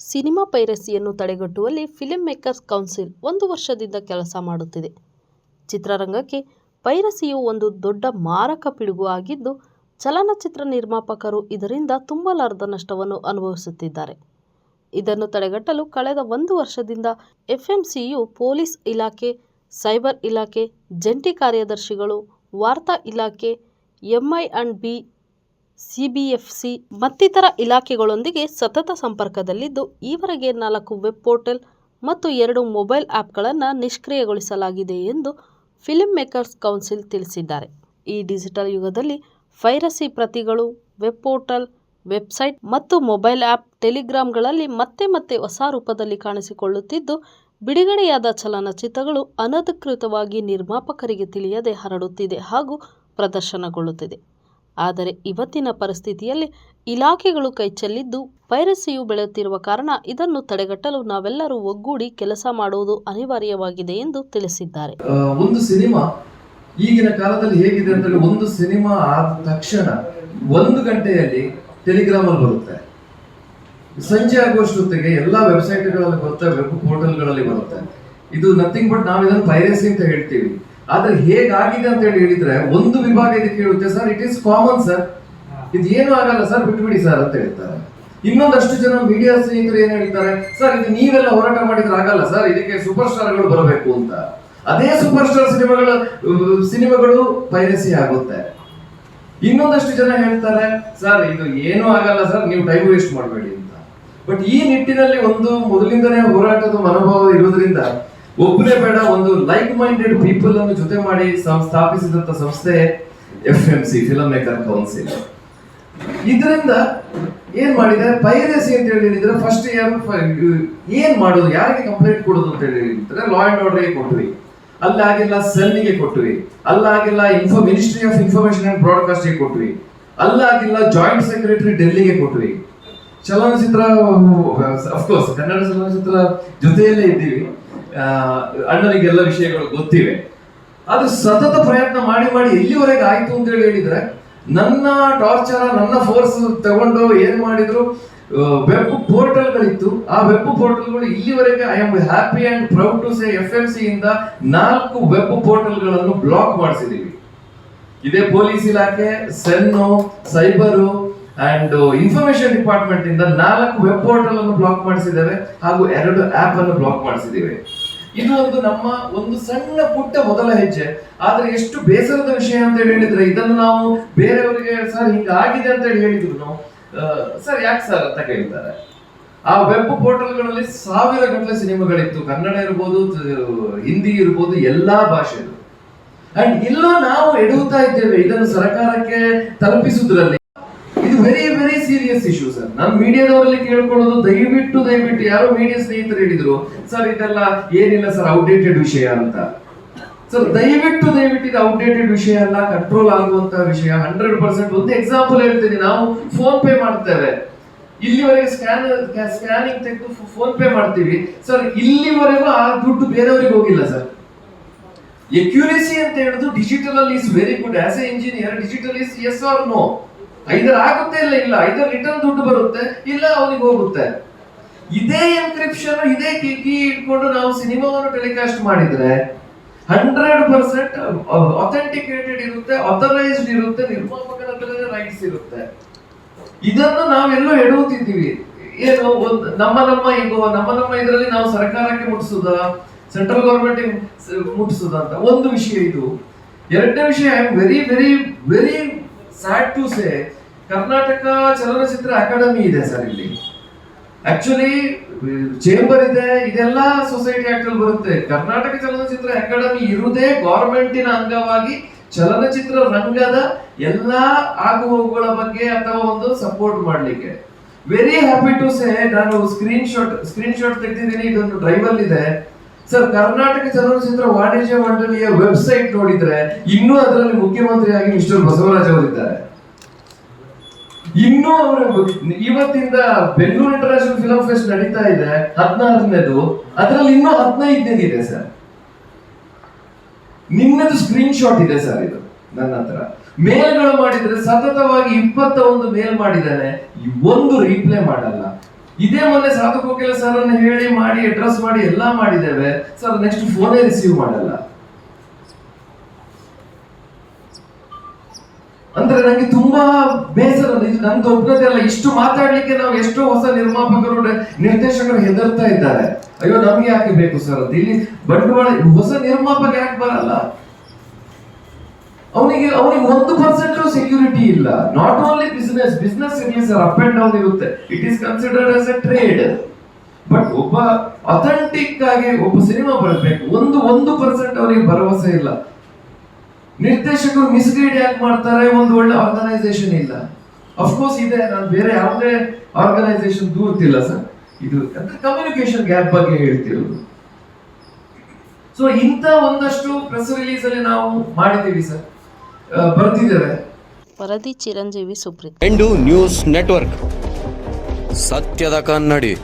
Cinema ಪೈರಸಿಯನ್ನು ತಡೆಗಟ್ಟುವಲ್ಲಿ film makers council ಒಂದು ವರ್ಷದಿಂದ ಕೆಲಸ ಮಾಡುತ್ತಿದೆ. ಚಿತ್ರರಂಗಕ್ಕೆ ಪೈರಸಿಯು ಒಂದು ದೊಡ್ಡ ಮಾರಕ ಪಿಡುಗು ಆಗಿದ್ದು, ಚಲನಚಿತ್ರ ನಿರ್ಮಾಪಕರು ಇದರಿಂದ ತುಂಬಲಾರದ ನಷ್ಟವನ್ನು ಅನುಭವಿಸುತ್ತಿದ್ದಾರೆ. ಇದನ್ನು ತಡೆಗಟ್ಟಲು ಕಳೆದ ಒಂದು ವರ್ಷದಿಂದ ಎಫ್ಎಂಸಿಯು ಪೊಲೀಸ್ ಇಲಾಖೆ, ಸೈಬರ್ ಇಲಾಖೆ, ಜಂಟಿ ಕಾರ್ಯದರ್ಶಿಗಳು, ವಾರ್ತಾ ಇಲಾಖೆ, ಎಂಐ ಅಂಡ್ ಬಿ, ಸಿಬಿಎಫ್ಸಿ ಮತ್ತಿತರ ಇಲಾಖೆಗಳೊಂದಿಗೆ ಸತತ ಸಂಪರ್ಕದಲ್ಲಿದ್ದು, ಈವರೆಗೆ ನಾಲ್ಕು ವೆಬ್ ಪೋರ್ಟಲ್ ಮತ್ತು ಎರಡು ಮೊಬೈಲ್ ಆ್ಯಪ್ಗಳನ್ನು ನಿಷ್ಕ್ರಿಯಗೊಳಿಸಲಾಗಿದೆ ಎಂದು ಫಿಲ್ಮ್ ಮೇಕರ್ಸ್ ಕೌನ್ಸಿಲ್ ತಿಳಿಸಿದ್ದಾರೆ. ಈ ಡಿಜಿಟಲ್ ಯುಗದಲ್ಲಿ ಫೈರಸಿ ಪ್ರತಿಗಳು, ವೆಬ್ ಪೋರ್ಟಲ್, ವೆಬ್ಸೈಟ್ ಮತ್ತು ಮೊಬೈಲ್ ಆ್ಯಪ್, ಟೆಲಿಗ್ರಾಮ್ಗಳಲ್ಲಿ ಮತ್ತೆ ಮತ್ತೆ ಹೊಸ ರೂಪದಲ್ಲಿ ಕಾಣಿಸಿಕೊಳ್ಳುತ್ತಿದ್ದು, ಬಿಡುಗಡೆಯಾದ ಚಲನಚಿತ್ರಗಳು ಅನಧಿಕೃತವಾಗಿ ನಿರ್ಮಾಪಕರಿಗೆ ತಿಳಿಯದೆ ಹರಡುತ್ತಿದೆ ಹಾಗೂ ಪ್ರದರ್ಶನಗೊಳ್ಳುತ್ತಿದೆ. ಆದರೆ ಇವತ್ತಿನ ಪರಿಸ್ಥಿತಿಯಲ್ಲಿ ಇಲಾಖೆಗಳು ಕೈಚೆಲ್ಲಿದ್ದು, ವೈರಸಿಯು ಬೆಳೆಯುತ್ತಿರುವ ಕಾರಣ ಇದನ್ನು ತಡೆಗಟ್ಟಲು ನಾವೆಲ್ಲರೂ ಒಗ್ಗೂಡಿ ಕೆಲಸ ಮಾಡುವುದು ಅನಿವಾರ್ಯವಾಗಿದೆ ಎಂದು ತಿಳಿಸಿದ್ದಾರೆ. ಒಂದು ಸಿನಿಮಾ ಈಗಿನ ಕಾಲದಲ್ಲಿ ಹೇಗಿದೆ ಅಂತ ಒಂದು ಸಿನಿಮಾ ಆದ ತಕ್ಷಣ ಒಂದು ಗಂಟೆಯಲ್ಲಿ ಟೆಲಿಗ್ರಾಮ್ ಅಲ್ಲಿ ಬರುತ್ತೆ. ಸಂಜೆ ಆಗುವಷ್ಟೊತ್ತಿಗೆ ಎಲ್ಲಾ ವೆಬ್ಸೈಟ್ಗಳಲ್ಲಿ ಬರುತ್ತೆ ವೆಬ್ ಪೋರ್ಟಲ್ಗಳಲ್ಲಿ ಬರುತ್ತೆ. ಇದು ನಥಿಂಗ್ ಬಟ್ ನಾವು ಇದನ್ನು ಪೈರಸಿ ಅಂತ ಹೇಳ್ತೀವಿ. ಆದ್ರೆ ಹೇಗಾಗಿದೆ ಅಂತ ಹೇಳಿ ಹೇಳಿದ್ರೆ ಒಂದು ವಿಭಾಗ ಇದಕ್ಕೆ ಹೇಳುತ್ತೆ sir it is common sir ಇದು ಏನು ಆಗಲ್ಲ ಸರ್ ಬಿಟ್ಬಿಡಿ ಸರ್ ಅಂತ ಹೇಳ್ತಾರೆ. ಇನ್ನೊಂದಷ್ಟು ಜನ ಮೀಡಿಯಾ ಸ್ನೇಹಿತರು ಏನ್ ಹೇಳ್ತಾರೆ ಸರ್ ಇದು ನೀವೆಲ್ಲ ಹೋರಾಟ ಮಾಡಿದ್ರೆ ಆಗಲ್ಲ ಸರ್ ಇದಕ್ಕೆ ಸೂಪರ್ ಸ್ಟಾರ್ಗಳು ಬರಬೇಕು ಅಂತ. ಅದೇ ಸೂಪರ್ ಸ್ಟಾರ್ ಸಿನಿಮಾಗಳ ಸಿನಿಮಾಗಳು ಪೈರಸಿ ಆಗುತ್ತೆ. ಇನ್ನೊಂದಷ್ಟು ಜನ ಹೇಳ್ತಾರೆ ಸರ್ ಇದು ಏನೂ ಆಗಲ್ಲ ಸರ್ ನೀವು ಟೈಮ್ ವೇಸ್ಟ್ ಮಾಡಬೇಡಿ ಅಂತ. ಬಟ್ ಈ ನಿಟ್ಟಿನಲ್ಲಿ ಒಂದು ಮೊದಲಿಂದನೇ ಹೋರಾಟದ ಮನೋಭಾವ ಇರೋದ್ರಿಂದ ಒಬ್ಬನೇ ಬೇಡ, ಒಂದು ಲೈಕ್ ಮೈಂಡೆಡ್ ಪೀಪಲ್ ಅನ್ನು ಜೊತೆ ಮಾಡಿ ಸ್ಥಾಪಿಸಿದಂತ ಸಂಸ್ಥೆ F M C film maker council ಇದರಿಂದ ಏನ್ ಮಾಡಿದೆ? ಪೈರಸಿ ಅಂತ ಹೇಳಿ ಹೇಳಿದ್ರೆ ಫಸ್ಟ್ ಇಯರ್ ಏನ್ ಮಾಡೋದು? ಯಾರಿಗೆ ಕಂಪ್ಲೇಂಟ್ ಕೊಡೋದು ಅಂತ ಹೇಳಿ ಹೇಳಿದ್ರೆ ಲಾ ಅಂಡ್ ಆರ್ಡರ್ಗೆ ಅಲ್ಲಿ ಆಗಿಲ್ಲ ಸೆಲ್ಗೆ ಕೊಟ್ವಿ. ಅಲ್ಲಾಗಿಲ್ಲ info ministry of information and ಬ್ರಾಡ್ಕಾಸ್ಟ್ಗೆ ಕೊಟ್ವಿ. ಅಲ್ಲಾಗಿಲ್ಲ ಜಾಯಿಂಟ್ ಸೆಕ್ರೆಟರಿ ಡೆಲ್ಲಿಗೆ ಕೊಟ್ವಿ. ಚಲನಚಿತ್ರ ಅಫ್ಕೋರ್ಸ್ ಕನ್ನಡ ಚಲನಚಿತ್ರ ಜೊತೆಯಲ್ಲೇ ಇದ್ದೀವಿ. ಅಣ್ಣನಿಗೆಲ್ಲ ವಿಷಯಗಳು ಗೊತ್ತಿವೆ. ಅದು ಸತತ ಪ್ರಯತ್ನ ಮಾಡಿ ಮಾಡಿ ಎಲ್ಲಿವರೆಗೆ ಆಯ್ತು ಅಂತ ಹೇಳಿ ಹೇಳಿದ್ರೆ, ನನ್ನ ಟಾರ್ಚರ್ ನನ್ನ ಫೋರ್ಸ್ ತಗೊಂಡು ಏನ್ ಮಾಡಿದ್ರು ವೆಬ್ ಪೋರ್ಟಲ್ಗಳಿತ್ತು ಆ ವೆಬ್ ಪೋರ್ಟಲ್ಗಳು ಇಲ್ಲಿವರೆಗೆ I am happy and proud to say F M C ಇಂದ ನಾಲ್ಕು ವೆಬ್ ಪೋರ್ಟಲ್ಗಳನ್ನು ಬ್ಲಾಕ್ ಮಾಡಿಸಿದೀವಿ. ಇದೇ ಪೊಲೀಸ್ ಇಲಾಖೆ, CEN, cyber and information department ಇಂದ ನಾಲ್ಕು ವೆಬ್ ಪೋರ್ಟಲ್ ಅನ್ನು ಬ್ಲಾಕ್ ಮಾಡಿಸಿದ್ದೇವೆ ಹಾಗೂ ಎರಡು ಆಪ್ ಅನ್ನು ಬ್ಲಾಕ್ ಮಾಡಿಸಿದ್ದೇವೆ. ಇದು ಒಂದು ನಮ್ಮ ಒಂದು ಸಣ್ಣ ಪುಟ್ಟ ಮೊದಲ ಹೆಜ್ಜೆ. ಆದ್ರೆ ಎಷ್ಟು ಬೇಸರದ ವಿಷಯ ಅಂತ ಹೇಳಿ ಹೇಳಿದ್ರೆ ಇದನ್ನು ನಾವು ಬೇರೆಯವರಿಗೆ ಸರ್ ಹಿಂಗಾಗಿದೆ ಅಂತ ಹೇಳಿ ಹೇಳಿದ್ರು ಸರ್ ಯಾಕೆ ಸರ್ ಅಂತ ಕೇಳ್ತಾರೆ. ಆ ವೆಬ್ ಪೋರ್ಟಲ್ಗಳಲ್ಲಿ ಸಾವಿರ ಗಟ್ಟಲೆ ಸಿನಿಮಾಗಳಿತ್ತು. ಕನ್ನಡ ಇರ್ಬೋದು, ಹಿಂದಿ ಇರ್ಬೋದು, ಎಲ್ಲಾ ಭಾಷೆಗಳು ಅಂಡ್ ಇಲ್ಲೋ ನಾವು ಎಡುತ್ತಾ ಇದ್ದೇವೆ. ಇದನ್ನು ಸರ್ಕಾರಕ್ಕೆ ತಲುಪಿಸುವುದರಲ್ಲಿ. Very very serious issue sir ನಾನು ಮೀಡಿಯಾದವರಲ್ಲಿ ಕೇಳ್ಕೊಳ್ಳೋದು ದಯವಿಟ್ಟು ದಯವಿಟ್ಟು ಯಾರೋ ಮೀಡಿಯಾ ಸ್ನೇಹಿತರು ಹೇಳಿದ್ರು, ಸರ್, ಇದೆಲ್ಲ ಏನಿಲ್ಲ ಸರ್ ಔಟ್ಡೇಟೆಡ್ ವಿಷಯ ಅಂತ. ಸರ್, ದಯವಿಟ್ಟು ದಯವಿಟ್ಟು ಇದು ಔಟ್ಡೇಟೆಡ್ ವಿಷಯ ಅಲ್ಲ ಕಂಟ್ರೋಲ್ ಆಗುವಂತ ವಿಷಯ. ಹಂಡ್ರೆಡ್ ಪರ್ಸೆಂಟ್ ಒಂದು ಎಕ್ಸಾಂಪಲ್ ಹೇಳ್ತೀನಿ. ನಾವು ಫೋನ್ ಪೇ ಮಾಡ್ತೇವೆ. ಇಲ್ಲಿವರೆಗೆ ಸ್ಕ್ಯಾನ್ ಸ್ಕ್ಯಾನಿಂಗ್ ತೆಗೆದು ಫೋನ್ ಪೇ ಮಾಡ್ತೀವಿ. ಸರ್, ಇಲ್ಲಿವರೆಗೂ ಆ ದುಡ್ಡು ಬೇರೆಯವರಿಗೆ ಹೋಗಿಲ್ಲ ಸರ್. ಎಕ್ಯೂರೇಸಿ ಅಂತ ಹೇಳುದು ಡಿಜಿಟಲ್ ಅಲ್ಲಿ is very good as a engineer digital is as or no either ಆಗುತ್ತೆ ಇಲ್ಲ ಇಲ್ಲ? ಐದರ ರಿಟರ್ನ್ ದುಡ್ಡು ಬರುತ್ತೆ ಇಲ್ಲ ಅವನಿಗೆ ಹೋಗುತ್ತೆ? ಇದೇ ಎನ್ಕ್ರಿಪ್ಷನ್ ಇದೇ ಕೀ ಕೀ ಇಟ್ಕೊಂಡು ನಾವು ಸಿನಿಮಾವನ್ನು ಟೆಲಿಕಾಸ್ಟ್ ಮಾಡಿದ್ರೆ ಹಂಡ್ರೆಡ್ ಪರ್ಸೆಂಟ್ ಅಥೆಂಟಿಕೇಟೆಡ್ ಇರುತ್ತೆ ಅಥರೈಸ್ಡ್ ಇರುತ್ತೆ ನಿರ್ಮಾಪಕರ ಹತ್ರನೇ ರೈಟ್ಸ್ ಇರುತ್ತೆ. ಇದನ್ನು ನಾವೆಲ್ಲೋ ಎಡುತ್ತಿದ್ದೀವಿ ಏನು ನಮ್ಮ ನಮ್ಮ ಈಗ ನಮ್ಮ ನಮ್ಮ ಇದರಲ್ಲಿ ನಾವು ಸರ್ಕಾರಕ್ಕೆ ಮುಟ್ಟಿಸುದ ಸೆಂಟ್ರಲ್ ಗವರ್ಮೆಂಟ್ ಮುಟ್ಟಿಸುದ ಅಂತ ಒಂದು ವಿಷಯ ಇದು. ಎರಡನೇ ವಿಷಯ I am very very very sad to say Karnataka ಚಲನಚಿತ್ರ ಅಕಾಡೆಮಿ ಇದೆ ಸರ್ ಇಲ್ಲಿ. ಆಕ್ಚುಲಿ ಚೇಂಬರ್ ಇದೆ, ಇದೆಲ್ಲ ಸೊಸೈಟಿ ಆಕ್ಟ್ ಅಲ್ಲಿ ಬರುತ್ತೆ. ಕರ್ನಾಟಕ ಚಲನಚಿತ್ರ ಅಕಾಡೆಮಿ ಇರುವುದೇ ಗವರ್ಮೆಂಟಿನ ಅಂಗವಾಗಿ ಚಲನಚಿತ್ರ ರಂಗದ ಎಲ್ಲಾ ಆಗುಹೋಗುಗಳ ಬಗ್ಗೆ ಅಥವಾ ಒಂದು ಸಪೋರ್ಟ್ ಮಾಡ್ಲಿಕ್ಕೆ. ವೆರಿ ಹ್ಯಾಪಿ ಟು ಸೇ ನಾನು ಸ್ಕ್ರೀನ್ ಶಾಟ್ ಸ್ಕ್ರೀನ್ ಶಾಟ್ ತೆಗೆದಿದ್ದೀನಿ, ಇದೊಂದು ಡ್ರೈವ್ ಅಲ್ಲಿ ಇದೆ. ಸರ್ ಕರ್ನಾಟಕ ಚಲನಚಿತ್ರ ವಾಣಿಜ್ಯ ಮಂಡಳಿಯ ವೆಬ್ಸೈಟ್ ನೋಡಿದ್ರೆ, ಇನ್ನೂ ಅದರಲ್ಲಿ ಮುಖ್ಯಮಂತ್ರಿಯಾಗಿ ಮಿಸ್ಟರ್ ಬಸವರಾಜ್ ಅವರಿದ್ದಾರೆ. ಇನ್ನೂ ಅವರು ಇವತ್ತಿಂದ ಬೆಂಗಳೂರು ಇಂಟರ್ನ್ಯಾಷನಲ್ ಫಿಲಂ ಫೆಸ್ಟ್ ನಡೀತಾ ಇದೆ, ಹದಿನಾರನೇದು. ಅದರಲ್ಲಿ ಇನ್ನೂ ಹದಿನೈದನೇದು ಸರ್ ನಿನ್ನದು ಸ್ಕ್ರೀನ್ ಶಾಟ್ ಇದೆ ಸರ್ ಇದು, ನನ್ನ ಹತ್ರ. ಮೇಲ್ಗಳು ಮಾಡಿದ್ರೆ ಸತತವಾಗಿ ಇಪ್ಪತ್ತ ಒಂದು ಮೇಲ್ ಮಾಡಿದ್ದಾನೆ. ಒಂದು ರಿಪ್ಲೈ ಮಾಡಲ್ಲ. ಇದೇ ಮೊನ್ನೆ ಸಾಧು ಕೋಕಿಲ ಸರ್ ಹೇಳಿ, ಮಾಡಿ ಅಡ್ರೆಸ್ ಮಾಡಿ, ಎಲ್ಲಾ ಮಾಡಿದ್ದೇವೆ. ಸರ್ ನೆಕ್ಸ್ಟ್ ಫೋನೇ ರಿಸೀವ್ ಮಾಡಲ್ಲ. ಅಂದ್ರೆ ನಂಗೆ ತುಂಬಾ ಬೇಸರ ಇದು ನಂದು ದೊಡ್ಡದೇ ಅಲ್ಲ, ಇಷ್ಟು ಮಾತಾಡ್ಲಿಕ್ಕೆ ನಾವು ಎಷ್ಟೋ ಹೊಸ ನಿರ್ಮಾಪಕರು ನಿರ್ದೇಶಕರು ಹೆದರ್ತಾ ಇದ್ದಾರೆ. ಅಯ್ಯೋ, ನಮ್ಗೆ ಯಾಕೆ ಬೇಕು ಸರ್ ಅದು? ಇಲ್ಲಿ ಬಂಡವಾಳ, ಹೊಸ ನಿರ್ಮಾಪಕ ಯಾಕೆ ಬರಲ್ಲ? ಅವನಿಗೆ ಅವನಿಗೆ ಒಂದು ಪರ್ಸೆಂಟ್ ಸೆಕ್ಯೂರಿಟಿ ಇಲ್ಲ. ನಾಟ್ ಓನ್ಲಿ ಬಿಸ್ನೆಸ್ ಬಿಸ್ನೆಸ್ ಇರಲಿ ಸರ್ ಅಪ್ ಅಂಡ್ ಡೌನ್ ಇರುತ್ತೆ. It is considered as a trade but ಒಬ್ಬ ಅಥೆಂಟಿಕ್ ಆಗಿ ಒಬ್ಬ ಸಿನಿಮಾ ಬರಬೇಕು. ಒಂದು ಒಂದು ಪರ್ಸೆಂಟ್ ಅವರಿಗೆ ಭರವಸೆ ಇಲ್ಲ. ನಿರ್ದೇಶಕರು ಮಿಸ್ಗೈಡ್ ಯಾಕೆ ಮಾಡ್ತಾರೆ ಒಂದು ಒಳ್ಳೆ ಆರ್ಗನೈಸೇಷನ್ ಇಲ್ಲ. ಅಫ್ಕೋರ್ಸ್ ಇದೆ ನಾನು ಬೇರೆ ಯಾವುದೇ ಆರ್ಗನೈಸೇಷನ್ ದೂರ್ತಿಲ್ಲ ಸರ್ ಇದು ಅಂದ್ರೆ ಕಮ್ಯುನಿಕೇಶನ್ ಗ್ಯಾಪ್ ಬಗ್ಗೆ ಹೇಳ್ತಿರೋದು. ಸೊ ಇಂಥ ಒಂದಷ್ಟು ಪ್ರೆಸ್ ರಿಲೀಸ್ ಅಲ್ಲಿ ನಾವು ಮಾಡಿದ್ದೀವಿ ಸರ್ ಬರ್ತಿದ್ದೇವೆ. ವರದಿ Chiranjeevi Supreeth end news network ಸತ್ಯದ ಕನ್ನಡಿ.